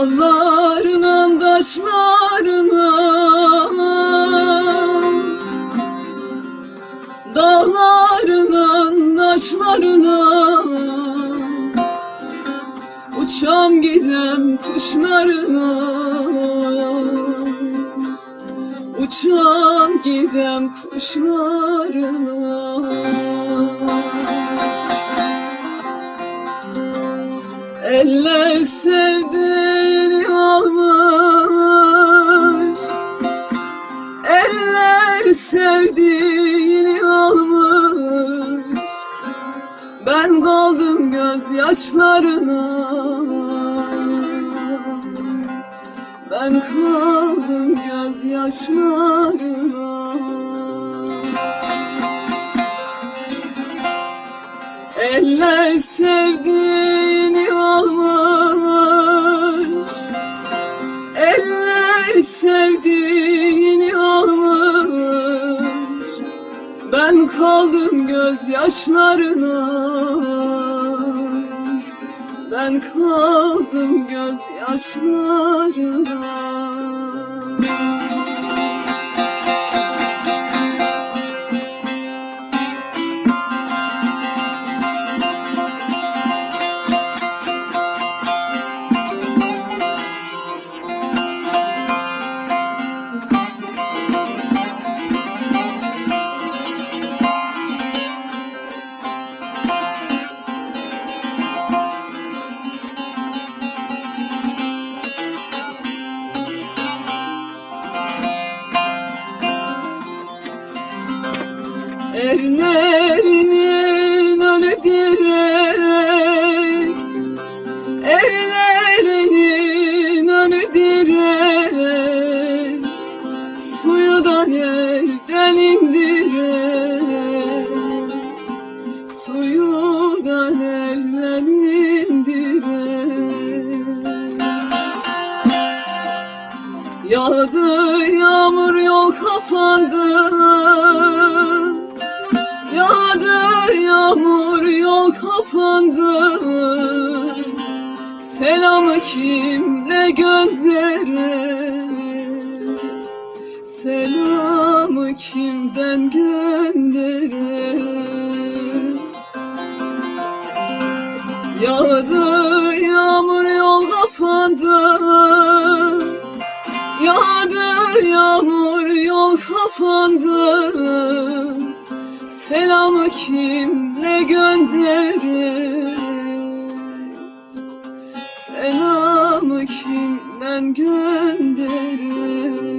Dağlarına taşlarına. Dağlarına taşlarına. Uçam gidem kuşlarına. Uçam gidem kuşlarına. Gözyaşlarına Ben kaldım gözyaşlarına. Eller sevdiğini almış. Eller sevdiğini almış. Ben kaldım gözyaşlarına Ben kaldım gözyaşlarına Evlerinin önü direk Evlerinin önü direk Suyu da nereden indirek Suyu da nereden indirek Yağdı yağmur yol kapandı yağmur yol kapandı. Selamı kimle gönderir Selamı kimden gönderir Yağdı yağmur yol kapandı. Yağdı yağmur yol kapandı kim ne gönderir? Selamı kimden gönderir?